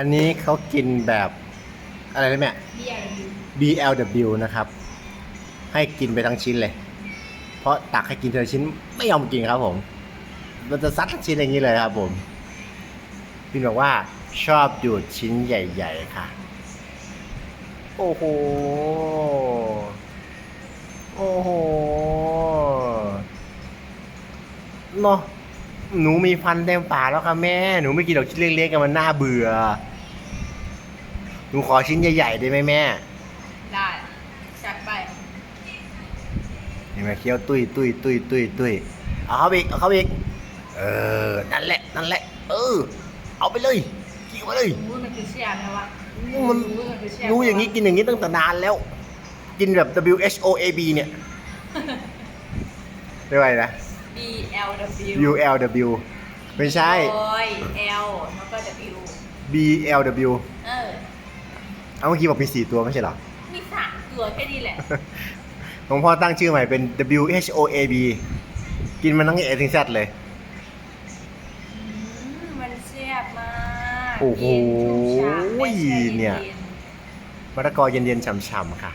อันนี้เขากินแบบอะไรนะแม่ BLW นะครับ ให้กินไปทั้งชิ้นเลย เพราะตักให้กินทีละชิ้นไม่ยอมกินครับผม มันจะซัดทั้งชิ้นอย่างนี้เลยครับผมพี่บอกว่าชอบดูดชิ้นใหญ่ ๆ ค่ะ โอ้โห โอ้โหเนาะหนูมีฟันเต็มปากแล้วค่ะแม่ หนูไม่กินดอกชิ้นเล็กๆกันมันน่าเบื่อ หนูขอชิ้นใหญ่ๆได้ไหมแม่ ได้จัดไป เห็นไหมเคี้ยวตุยตุยตุยตุยตุยเอาเข้าไปอีกเอาเข้าไปอีกเออ นั่นแหละ นั่นแหละ เออ เอาไปเลยกินไปเลยรู้มันคือเชียร์ไหมวะมันรู้มันคือเชียร์รู้อย่างนี้กินอย่างนี้ตั้งแต่นานแล้ว กินแบบ W H O A B เนี่ยเรียกว่าอะไรนะ B L W U L W ไม่ใช่โอ้ย L แล้วก็ W B L W เออ เอาเมื่อกี้บอกมีสี่ตัวไม่ใช่เหรอ มีสามตัวแค่นี้แหละ หลวงพ่อตั้งชื่อใหม่เป็น W H O A B กินมันทั้ง A ถึง Z เลย อืมมันแซ่บมากโอ้โหเย็นชุ่มฉ่ำได้แช่เนี่ยย็นมะละกอเย็นๆฉ่ำๆค่ะ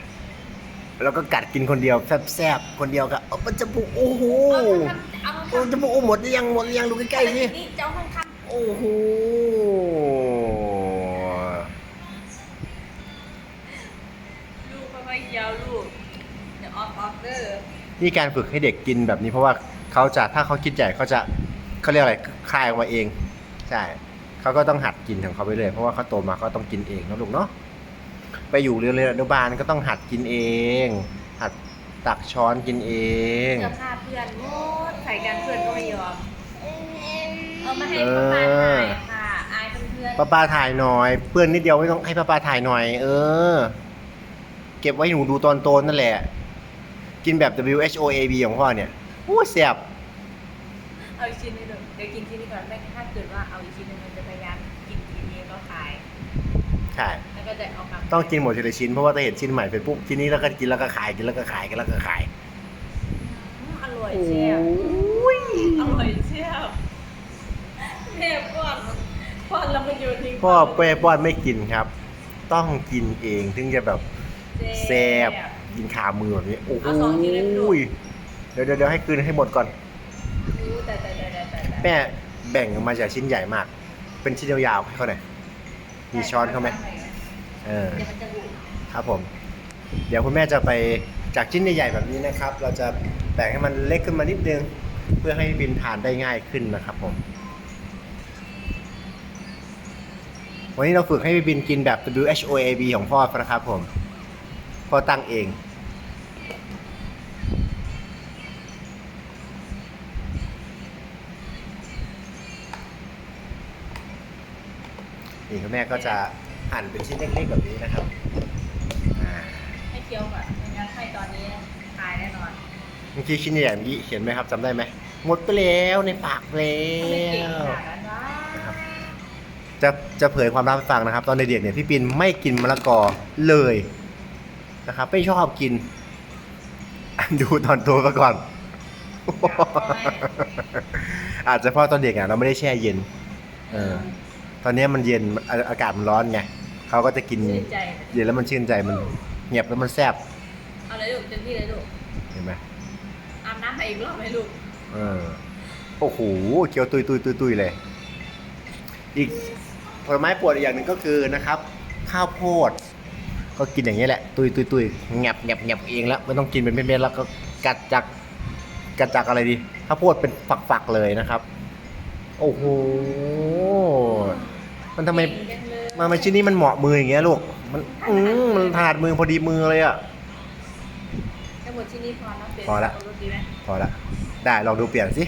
แล้วก็กัดกินคนเดียวแซ่บๆ คนเดียวก็เอามันจะปุกโอ้โหๆเอาทำเอาโอ้จะปุกโอ้หมดหรือยังหมดหรือยังดูใกล้ๆสินี่เจ้าข้างโอ้โห ๆลูกค่อยๆเคี้ยวลูกเดี๋ยวออกออกเด้อนี่การฝึกให้เด็กกินแบบนี้เพราะว่าเขาจะถ้าเขาคิดใหญ่เขาจะเขาเรียกอะไรคลายออกมาเองใช่เขาก็ต้องหัดกินของเขาไปเลย เพราะว่าเขาโตมาเขาต้องกินเองนะลูกเนาะไปอยู่เรียนอนุบาลก็ต้องหัดกินเอง หัดตักช้อนกินเองเสื้อผ้าเพื่อนหมดใส่กันเพื่อนก็ไม่ยอมเอามาให้ป้าป้าถ่ายค่ะอายเพื่อนๆป้าป้าถ่ายหน่อย เพื่อนนิดเดียวไม่ต้องให้ป้าป้าถ่ายหน่อย เออ เก็บไว้ให้หนูดูตอนโตนั่นแหละ กินแบบ W H O A B ของพ่อเนี่ยโอ้แซ่บเอาอีกชิ้นหนึงเดี๋ยวเดี๋ยวกินชิ้นนี้ก่อนไม่ถ้าเกิดว่าเอาอีกชิ้นหนึงมันจะพยายามกินทีนี้ก็ขาย ใช่แล้วก็จะเอากลับต้องกินหมดทีละชิ้นเพราะว่าถ้าเห็นชิ้นใหม่ไปปุ๊บทีนี้แล้วก็กินแล้วก็ขายกินแล้วก็ขายกินแล้วก็ขายอืมอร่อยเชียวอร่อยเชียวแม่ป้อนป้อนแล้วมันอยู่ทิ้งพ่อเป้ป้อนไม่กินครับ ต้องกินเองถึงจะแบบ แซ่บกินขามือแบบนี้โอ้โหเดี๋ยวเดี๋ยวเดี๋ยวให้คืนให้หมดก่อน รู้แต่แต่แต่แต่แต่แต่แม่แบ่งออกมาจากชิ้นใหญ่มาก เป็นชิ้นยาวๆให้เขาหน่อยมีช้อนเขาไหมเออ เดี๋ยวมันจะบูดครับผม เดี๋ยวคุณแม่จะไปจากชิ้นใหญ่ๆแบบนี้นะครับ เราจะแบ่งให้มันเล็กขึ้นมานิดนึง เพื่อให้บินทานได้ง่ายขึ้นนะครับผม วันนี้เราฝึกให้พี่บินกินแบบ W H O A B ของพ่อนะครับผม พ่อตั้งเอง นี่คุณแม่ก็จะหั่นเป็นชิ้นเล็กๆแบบนี้นะครับอ่าให้เคี้ยวก่อนไม่งั้นให้ตอนนี้ตายแน่นอน เมื่อกี้ชิ้นใหญ่ๆเมื่อกี้เห็นไหมครับจำได้ไหมหมดไปแล้วในปากแล้ไม่เก่งวขนาดนั้นวะนะครับจะจะเผยความลับให้ฟังนะครับ ตอนเด็กๆเนี่ยพี่ปินไม่กินมะละกอเลย นะครับ ไม่ชอบกิน ดูตอนโตมาก่อน อาจจะเพราะตอนเด็กอะเราไม่ได้แช่เย็น เออ ตอนนี้มันเย็นอาอากาศมันร้อนไงเขาก็จะกินชื่นใจ เย็นแล้วมันชื่นใจมันเงียบแล้วมันแซ่บเอาเลยลูกเต็มที่เลยลูกเห็นไหมอาบน้ำไปอีกรอบไหมลูกเออโอ้โหเคี้ยวตุยตุยตุยตุยเลย อีกผลไม้โปรดอีกอย่างหนึ่งก็คือนะครับ ข้าวโพด ก็กินอย่างนี้ยแหละ ตุยตุยตุยแงบแงบแงบเองแล้วไม่ต้องกินเป็นเม็ดๆแล้วก็กัดจากกัดจากอะไรดีข้าวโพดเป็นฝักๆเลยนะครับ โอ้โหมันทำไมเก่งจังเลยมันทำไมชิ้นนี้มันเหมาะมืออย่างเงี้ยลูกมันอืมมันถนัดมือพอดีมือเลยอะทั้งหมดที่นี่พอแล้วเป็นพอละสับปะรดดีไหมพอละได้ลองดูเปลี่ยนสิ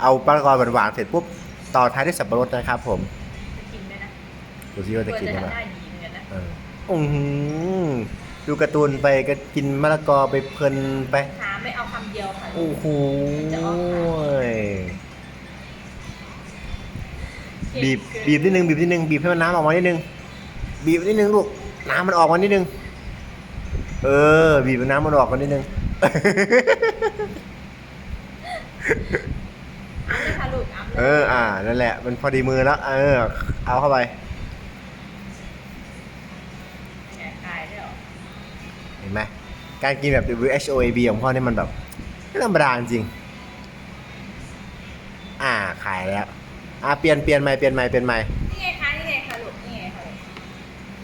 เอาปลากรหวานๆเสร็จปุ๊บต่อท้ายด้วยสับปะรดนะครับ ผมจะกินไหมนะดูซิว่าจะกินเพื่อไหมจะทำได้ดีเหมือนกันนะเอออือหือดูการ์ตูนไปก็กินมะละกอไปเพลินไปขาไม่เอาคำเดียวค่ะ โอ้โหจะออกขาบีบบีบนิดนึงบีบนิดนึงบีบให้มันน้ำออกมานิดนึงบีบนิดนึงลูกน้ำมันออกมานิดนึง เออ บีบน้ำมันออกมานิดนึงอ้ำเลยค่ะลูกอ้ำเลย เออ อ่า นั่นแหละ มันพอดีมือแล้ว เออ เอาเข้าไป ห็นไหมการกินแบบ WHOAB ของพ่อนี่มันแบบไม่ธรรมดาจริง อ่าขายแล้ว อ่าเปลี่ยนเปลี่ยนใหม่เปลี่ยนใหม่เปลี่ยนใหม่นี่ไงคะนี่ไงคะลูกนี่ไงคะลูก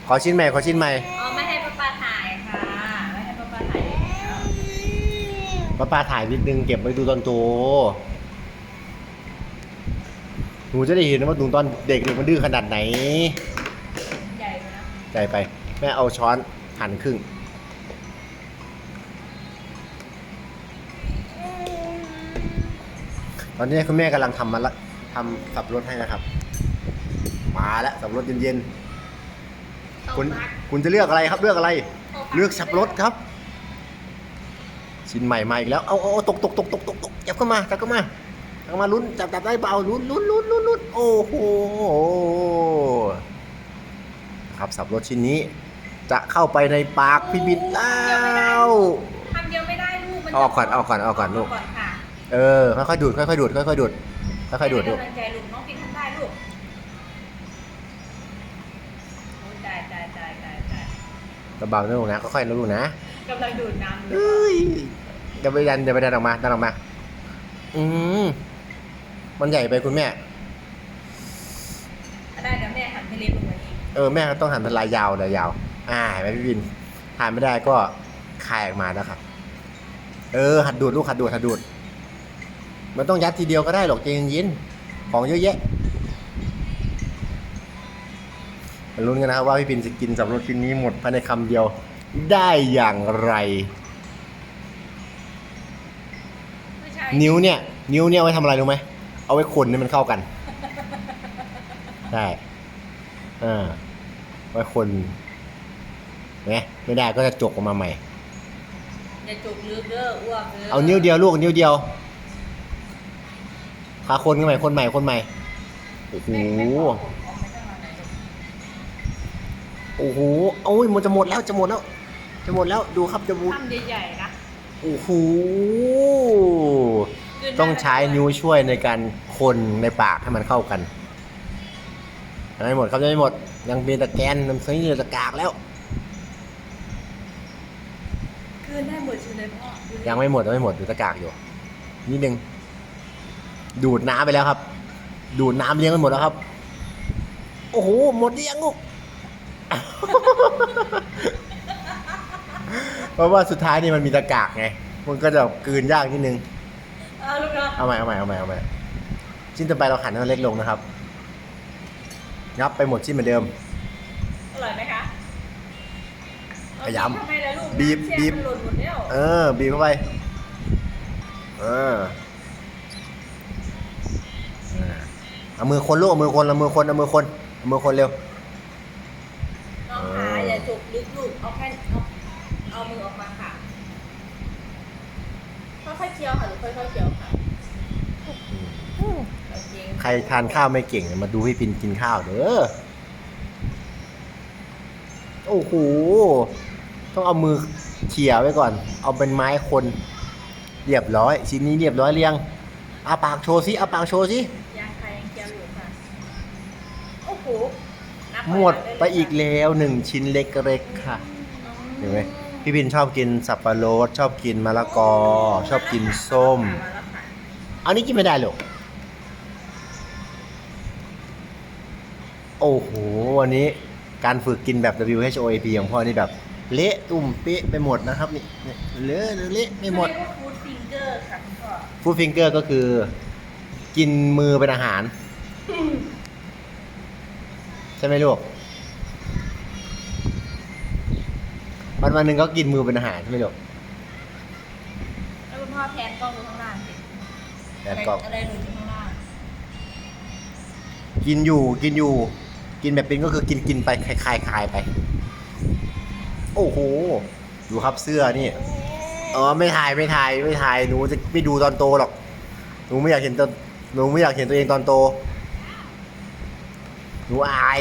ขอชิ้นใหม่ขอชิ้นใหม่อ๋อไม่ให้ป้าป้าถ่ายค่ะไม่ให้ป้าป้าถ่ายแล้วป้าป้าถ่ายนิดนึงเก็บไว้ดูตอนโตหนูจะได้เห็นว่าหนูตอนเด็กๆมันดื้อขนาดไหน ใหญ่เลยนะใจไปแม่เอาช้อนหั่นครึ่ง ตอนนี้คุณแม่กำลังทำมาละทำสับรถให้นะครับ มาแล้วสับรถเย็นๆคุณคุณจะเลือกอะไรครับเลือกอะไร เลือกสับรถครับ ชิ้นใหม่มาอีกแล้วเอาเอาเอาตกตกตกตกตกตกจับเข้ามาจับเข้ามาจับเข้ามาลุ้นจับจับได้เปล่าลุ้นลุ้นลุ้นลุ้นลุ้นโอ้โหครับสับรถชิ้นนี้ จะเข้าไปในปากพี่บิดแล้วทำเดียวไม่ได้ลูกมันจะเอาก่อนเอาก่อนเอาก่อนลูกก่อนค่ะ เออค่อยๆดูดค่อยๆดูดค่อยๆดูดค่อยๆดูดให้ลูกกำลังใจลูกน้องกินทำได้ลูกโอ้ยได้ได้ได้ได้ได้เบาๆนะลูกนะค่อยๆนะลูกนะกำลังดูดน้ำอยู่เอ้ยเดี๋ยวไปดันเดี๋ยวไปดันออกมาดันออกมา อืมมันใหญ่ไปคุณแม่ ได้เดี๋ยวแม่หันให้เล็กลงมาอีกเออแม่ต้องหันเป็นลายยาวเลยยาว อ่าเห็นไหมพี่วินทานไม่ได้ก็คายออกมานะครับ เออหัดดูดลูกหัดดูดหัดดูด มันต้องยัดทีเดียวก็ได้หรอกใจเย็นๆของเยอะแยะมาลุ้นกันนะครับว่าพี่ปินจะกินสับรสชิ้นนี้หมดภายในคำเดียวได้อย่างไร ไม่ใช่นิ้วเนี่ย นิ้วเนี่ยเอาไว้ทำอะไรรู้ไหมเอาไว้คนให้มันเข้ากันใช่อ่าไว้คนเนี่ยไม่ได้ก็จะจกออกมาใหม่ อย่าจุกลึกเด้ออ้วกเด้อเอานิ้วเดียวลูกนิ้วเดียว ขาคนกันใหม่คนใหม่คนใหม่โอ้โหไม่ไม่ขอผมออกไปข้างหลังไหนลูกโอ้โหโอ้ยมันจะหมดแล้วจะหมดแล้ว จะหมดแล้วดูครับจะหมดทำใหญ่ๆนะโอ้โหกลืนได้ต้องใช้นิ้วช่วยในการคนในปากให้มันเข้ากันยังไม่หมดครับยังไม่หมด ยังมีตะแกนน้ำซีเหลือตะกากแล้วกลืนได้หมดใช่ไหมพ่อดูดิยังไม่หมดยังไม่หมดดูตะกากอยู่นิดนึง ดูดน้ำไปแล้วครับ ดูดน้ำเลี้ยงไปหมดแล้วครับ โอ้โห หมดหรือยังลูกเพราะว่าสุดท้ายนี่มันมีตะกากไง มันก็จะกลืนยากนิดนึง เอาลูกเนาะเอาใหม่เอาใหม่เอาใหม่เอาใหม่ชิ้นต่อไปเราขันให้มันเล็กลงนะครับงับไปหมดชิ้นเหมือนเดิม อร่อยไหมคะพยายามทำไมล่ะลูกบีบน้ำแช่บีบ มันหล่นหมดแล้ว เออ บีบเข้าไป เอออ่ เอามือคนลูกเอามือคนเอามือคนเอามือคนเอามือคนเร็ว น้องขาอย่าจุกลึกลูกเอาแค่เอาเอามือออกมาค่ะค่อยๆเคี้ยวค่ะหรือค่อยๆเคี้ยวค่ะเอาจริงใครทานข้าวไม่เก่งเนี่ยมาดูพี่ปินกินข้าวเด้อ โอ้โห ต้องเอามือเขี่ยไว้ก่อน เอาเป็นไม้คน เรียบร้อย ชิ้นนี้เรียบร้อยเรียงอาปากโชว์สิอาปากโชว์สิ หมดไปอีกแล้วหนึ่งชิ้นเล็กๆค่ะเห็นไหมพี่ปินชอบกินสับปะรดชอบกินมะละกอ ชอบกินส้มมาแล้วค่ะอันนี้กินไม่ได้หรอกโอ้โหวันนี้การฝึกกินแบบ WHOAP ของพ่อนี่แบบ เละตุ่มเป๊ะไปหมดนะครับนี่เนี่ยเลอะเละไม่หมดเรียกว่าฟู้ดฟิงเกอร์ค่ะคุณพ่อฟู้ดฟิงเกอร์ก็คือ กินมือเป็นอาหารใช่ไหมลูก วันวันหนึ่งก็กินมือเป็นอาหารใช่ไหมลูก แล้วคุณพ่อแพนกล้องดูข้างล่างสิแล้วก็อะไรหลุดอยู่ข้างล่างกินอยู่กินอยู่ กินแบบเป็นก็คือกินกินไปคลายคลายคลายไป โอ้โห ดูครับเสื้อนี่อ๋อไม่ถ่ายไม่ถ่ายไม่ถ่ายหนูจะไม่ดูตอนโตหรอกหนูไม่อยากเห็นตอนหนูไม่อยากเห็นตัวเองตอนโตหนูอาย